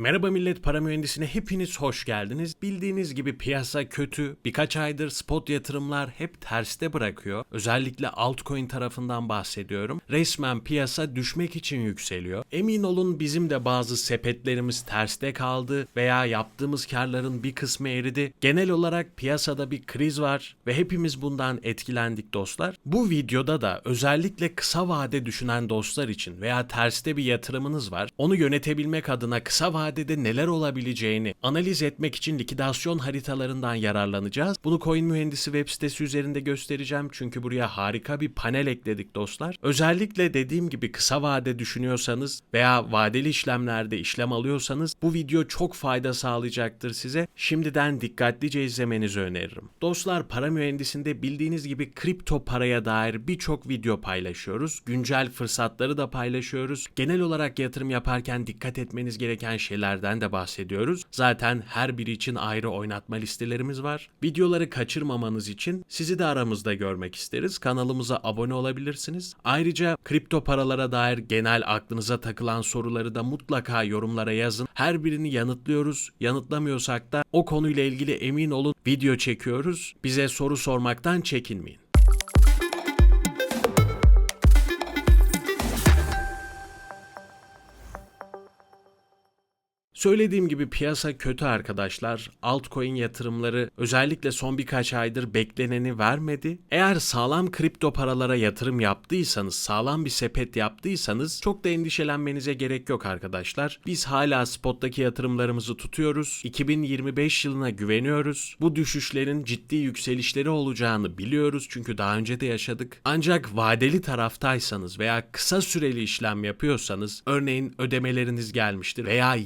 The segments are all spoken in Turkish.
Merhaba millet para mühendisine hepiniz hoş geldiniz. Bildiğiniz gibi piyasa kötü. Birkaç aydır spot yatırımlar hep terste bırakıyor. Özellikle altcoin tarafından bahsediyorum. Resmen piyasa düşmek için yükseliyor. Emin olun bizim de bazı sepetlerimiz terste kaldı veya yaptığımız karların bir kısmı eridi. Genel olarak piyasada bir kriz var ve hepimiz bundan etkilendik dostlar. Bu videoda da özellikle kısa vade düşünen dostlar için veya terste bir yatırımınız var. Onu yönetebilmek adına kısa vadede neler olabileceğini analiz etmek için likidasyon haritalarından yararlanacağız. Bunu Coin Mühendisi web sitesi üzerinde göstereceğim çünkü buraya harika bir panel ekledik dostlar. Özellikle dediğim gibi kısa vade düşünüyorsanız veya vadeli işlemlerde işlem alıyorsanız bu video çok fayda sağlayacaktır size. Şimdiden dikkatlice izlemenizi öneririm. Dostlar para mühendisinde bildiğiniz gibi kripto paraya dair birçok video paylaşıyoruz. Güncel fırsatları da paylaşıyoruz. Genel olarak yatırım yaparken dikkat etmeniz gereken şeylerden de bahsediyoruz. Zaten her biri için ayrı oynatma listelerimiz var. Videoları kaçırmamanız için sizi de aramızda görmek isteriz. Kanalımıza abone olabilirsiniz. Ayrıca kripto paralara dair genel aklınıza takılan soruları da mutlaka yorumlara yazın. Her birini yanıtlıyoruz. Yanıtlamıyorsak da o konuyla ilgili emin olun video çekiyoruz. Bize soru sormaktan çekinmeyin. Söylediğim gibi piyasa kötü arkadaşlar. Altcoin yatırımları özellikle son birkaç aydır bekleneni vermedi. Eğer sağlam kripto paralara yatırım yaptıysanız, sağlam bir sepet yaptıysanız çok da endişelenmenize gerek yok arkadaşlar. Biz hala spottaki yatırımlarımızı tutuyoruz. 2025 yılına güveniyoruz. Bu düşüşlerin ciddi yükselişleri olacağını biliyoruz çünkü daha önce de yaşadık. Ancak vadeli taraftaysanız veya kısa süreli işlem yapıyorsanız, örneğin ödemeleriniz gelmiştir veya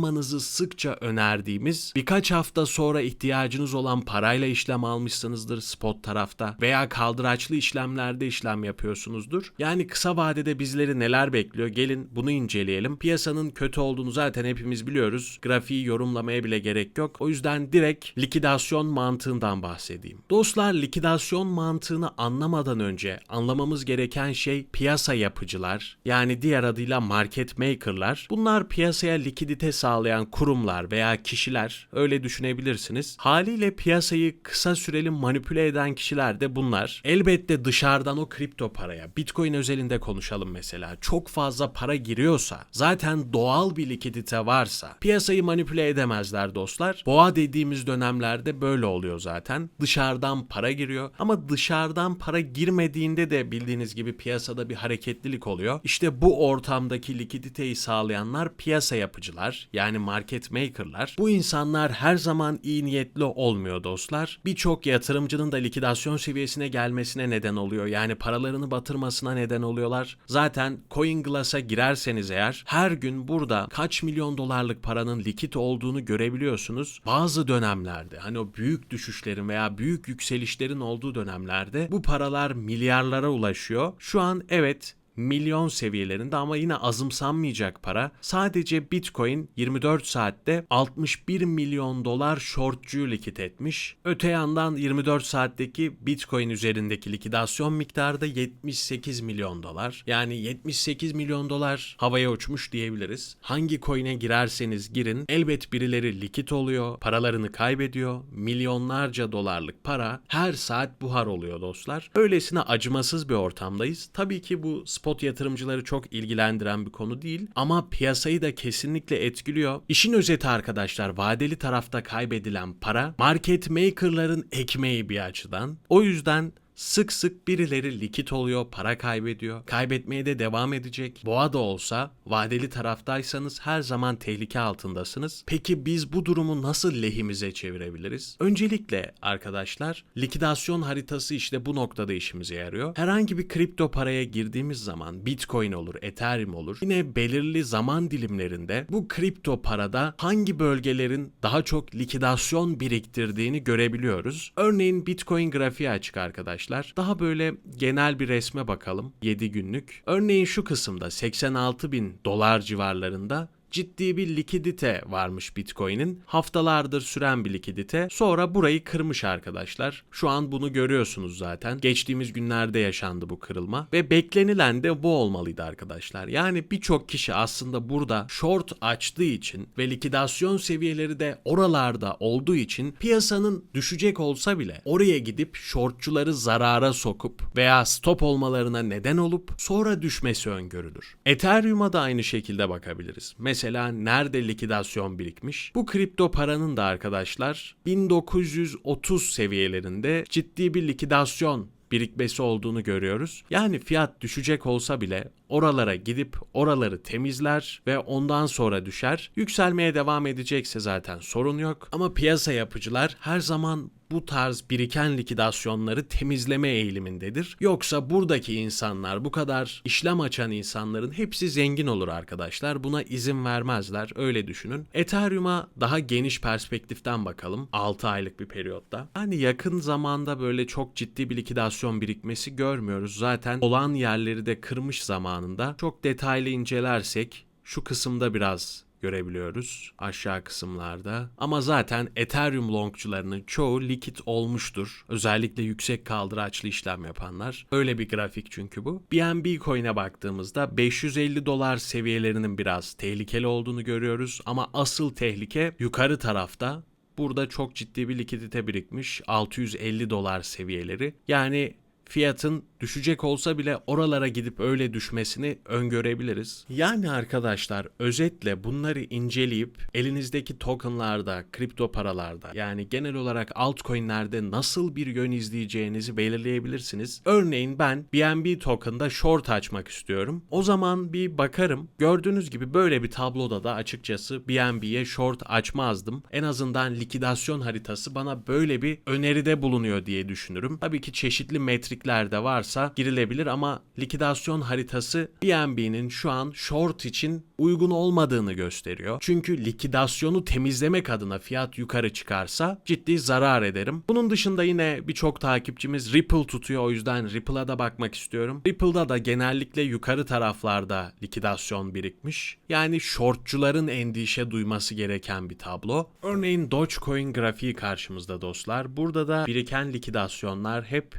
yapmamanızı sıkça önerdiğimiz birkaç hafta sonra ihtiyacınız olan parayla işlem almışsınızdır spot tarafta veya kaldıraçlı işlemlerde işlem yapıyorsunuzdur. Yani kısa vadede bizleri neler bekliyor gelin bunu inceleyelim. Piyasanın kötü olduğunu zaten hepimiz biliyoruz. Grafiği yorumlamaya bile gerek yok. O yüzden direkt likidasyon mantığından bahsedeyim. Dostlar likidasyon mantığını anlamadan önce anlamamız gereken şey piyasa yapıcılar yani diğer adıyla market maker'lar. Bunlar piyasaya likidite sağlayan kurumlar veya kişiler öyle düşünebilirsiniz. Haliyle piyasayı kısa süreli manipüle eden kişiler de bunlar. Elbette dışarıdan o kripto paraya, Bitcoin özelinde konuşalım mesela. Çok fazla para giriyorsa, zaten doğal bir likidite varsa piyasayı manipüle edemezler dostlar. Boğa dediğimiz dönemlerde böyle oluyor zaten. Dışarıdan para giriyor ama dışarıdan para girmediğinde de bildiğiniz gibi piyasada bir hareketlilik oluyor. İşte bu ortamdaki likiditeyi sağlayanlar piyasa yapıcılar yani market maker'lar. Bu insanlar her zaman iyi niyetli olmuyor dostlar. Birçok yatırımcının da likidasyon seviyesine gelmesine neden oluyor. Yani paralarını batırmasına neden oluyorlar. Zaten CoinGlass'a girerseniz eğer her gün burada kaç milyon dolarlık paranın likit olduğunu görebiliyorsunuz. Bazı dönemlerde hani o büyük düşüşlerin veya büyük yükselişlerin olduğu dönemlerde bu paralar milyarlara ulaşıyor. Şu an evet milyon seviyelerinde ama yine azımsanmayacak para. Sadece Bitcoin 24 saatte 61 milyon dolar shortcuyu likit etmiş. Öte yandan 24 saatteki Bitcoin üzerindeki likidasyon miktarı da 78 milyon dolar. Yani 78 milyon dolar havaya uçmuş diyebiliriz. Hangi coin'e girerseniz girin elbet birileri likit oluyor, paralarını kaybediyor. Milyonlarca dolarlık para her saat buhar oluyor dostlar. Öylesine acımasız bir ortamdayız. Tabii ki bu spot yatırımcıları çok ilgilendiren bir konu değil ama piyasayı da kesinlikle etkiliyor. İşin özeti arkadaşlar vadeli tarafta kaybedilen para market maker'ların ekmeği bir açıdan. O yüzden Sık sık birileri likit oluyor, para kaybediyor. Kaybetmeye de devam edecek. Boğa da olsa vadeli taraftaysanız her zaman tehlike altındasınız. Peki biz bu durumu nasıl lehimize çevirebiliriz? Öncelikle arkadaşlar likidasyon haritası işte bu noktada işimize yarıyor. Herhangi bir kripto paraya girdiğimiz zaman Bitcoin olur, Ethereum olur. Yine belirli zaman dilimlerinde bu kripto parada hangi bölgelerin daha çok likidasyon biriktirdiğini görebiliyoruz. Örneğin Bitcoin grafiği açık arkadaşlar arkadaşlar. Daha böyle genel bir resme bakalım 7 günlük. Örneğin şu kısımda 86 bin dolar civarlarında ciddi bir likidite varmış Bitcoin'in. Haftalardır süren bir likidite. Sonra burayı kırmış arkadaşlar. Şu an bunu görüyorsunuz zaten. Geçtiğimiz günlerde yaşandı bu kırılma ve beklenilen de bu olmalıydı arkadaşlar. Yani birçok kişi aslında burada short açtığı için ve likidasyon seviyeleri de oralarda olduğu için piyasanın düşecek olsa bile oraya gidip shortçuları zarara sokup veya stop olmalarına neden olup sonra düşmesi öngörülür. Ethereum'a da aynı şekilde bakabiliriz. Mesela nerede likidasyon birikmiş? Bu kripto paranın da arkadaşlar 1930 seviyelerinde ciddi bir likidasyon birikmesi olduğunu görüyoruz. Yani fiyat düşecek olsa bile oralara gidip oraları temizler ve ondan sonra düşer. Yükselmeye devam edecekse zaten sorun yok. Ama piyasa yapıcılar her zaman bu tarz biriken likidasyonları temizleme eğilimindedir. Yoksa buradaki insanlar, bu kadar işlem açan insanların hepsi zengin olur arkadaşlar. Buna izin vermezler. Öyle düşünün. Ethereum'a daha geniş perspektiften bakalım. 6 aylık bir periyotta. Hani yakın zamanda böyle çok ciddi bir likidasyon birikmesi görmüyoruz. Zaten olan yerleri de kırmış zamanında. Çok detaylı incelersek şu kısımda biraz görebiliyoruz aşağı kısımlarda. Ama zaten Ethereum longçularının çoğu likit olmuştur. Özellikle yüksek kaldıraçlı işlem yapanlar. Öyle bir grafik çünkü bu. BNB coin'e baktığımızda 550 dolar seviyelerinin biraz tehlikeli olduğunu görüyoruz. Ama asıl tehlike yukarı tarafta. Burada çok ciddi bir likidite birikmiş. 650 dolar seviyeleri. Yani fiyatın düşecek olsa bile oralara gidip öyle düşmesini öngörebiliriz. Yani arkadaşlar özetle bunları inceleyip elinizdeki tokenlarda, kripto paralarda yani genel olarak altcoin'lerde nasıl bir yön izleyeceğinizi belirleyebilirsiniz. Örneğin ben BNB token'da short açmak istiyorum. O zaman bir bakarım. Gördüğünüz gibi böyle bir tabloda da açıkçası BNB'ye short açmazdım. En azından likidasyon haritası bana böyle bir öneride bulunuyor diye düşünürüm. Tabii ki çeşitli metrikler de varsa girilebilir ama likidasyon haritası BNB'nin şu an short için uygun olmadığını gösteriyor. Çünkü likidasyonu temizlemek adına fiyat yukarı çıkarsa ciddi zarar ederim. Bunun dışında yine birçok takipçimiz Ripple tutuyor o yüzden Ripple'a da bakmak istiyorum. Ripple'da da genellikle yukarı taraflarda likidasyon birikmiş. Yani shortçuların endişe duyması gereken bir tablo. Örneğin Dogecoin grafiği karşımızda dostlar. Burada da biriken likidasyonlar hep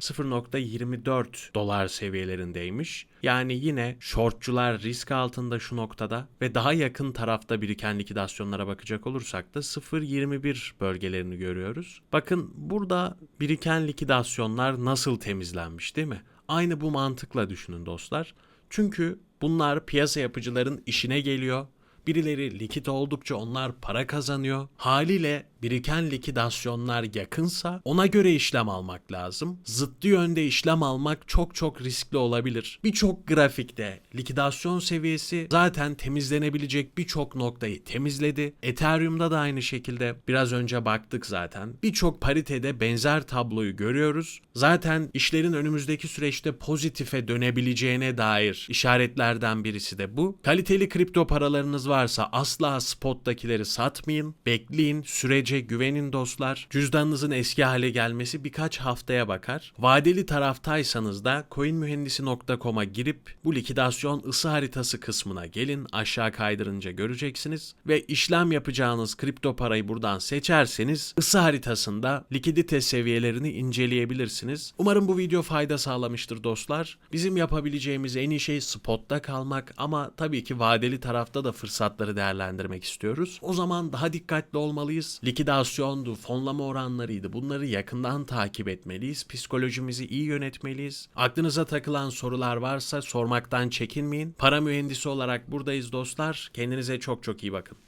0.24 dolar seviyelerindeymiş. Yani yine shortçular risk altında şu noktada ve daha yakın tarafta biriken likidasyonlara bakacak olursak da 0.21 bölgelerini görüyoruz. Bakın burada biriken likidasyonlar nasıl temizlenmiş değil mi? Aynı bu mantıkla düşünün dostlar. Çünkü bunlar piyasa yapıcıların işine geliyor. Birileri likit oldukça onlar para kazanıyor. Haliyle biriken likidasyonlar yakınsa ona göre işlem almak lazım. Zıttı yönde işlem almak çok çok riskli olabilir. Birçok grafikte likidasyon seviyesi zaten temizlenebilecek birçok noktayı temizledi. Ethereum'da da aynı şekilde biraz önce baktık zaten. Birçok paritede benzer tabloyu görüyoruz. Zaten işlerin önümüzdeki süreçte pozitife dönebileceğine dair işaretlerden birisi de bu. Kaliteli kripto paralarınız varsa asla spot'takileri satmayın. Bekleyin, sürece güvenin dostlar. Cüzdanınızın eski hale gelmesi birkaç haftaya bakar. Vadeli taraftaysanız da coinmühendisi.com'a girip bu likidasyon ısı haritası kısmına gelin. Aşağı kaydırınca göreceksiniz. Ve işlem yapacağınız kripto parayı buradan seçerseniz ısı haritasında likidite seviyelerini inceleyebilirsiniz. Umarım bu video fayda sağlamıştır dostlar. Bizim yapabileceğimiz en iyi şey spotta kalmak ama tabii ki vadeli tarafta da fırsatları değerlendirmek istiyoruz. O zaman daha dikkatli olmalıyız. Likidasyondu, fonlama oranlarıydı. Bunları yakından takip etmeliyiz. Psikolojimizi iyi yönetmeliyiz. Aklınıza takılan sorular varsa sormaktan çekinmeyin. Para mühendisi olarak buradayız dostlar. Kendinize çok çok iyi bakın.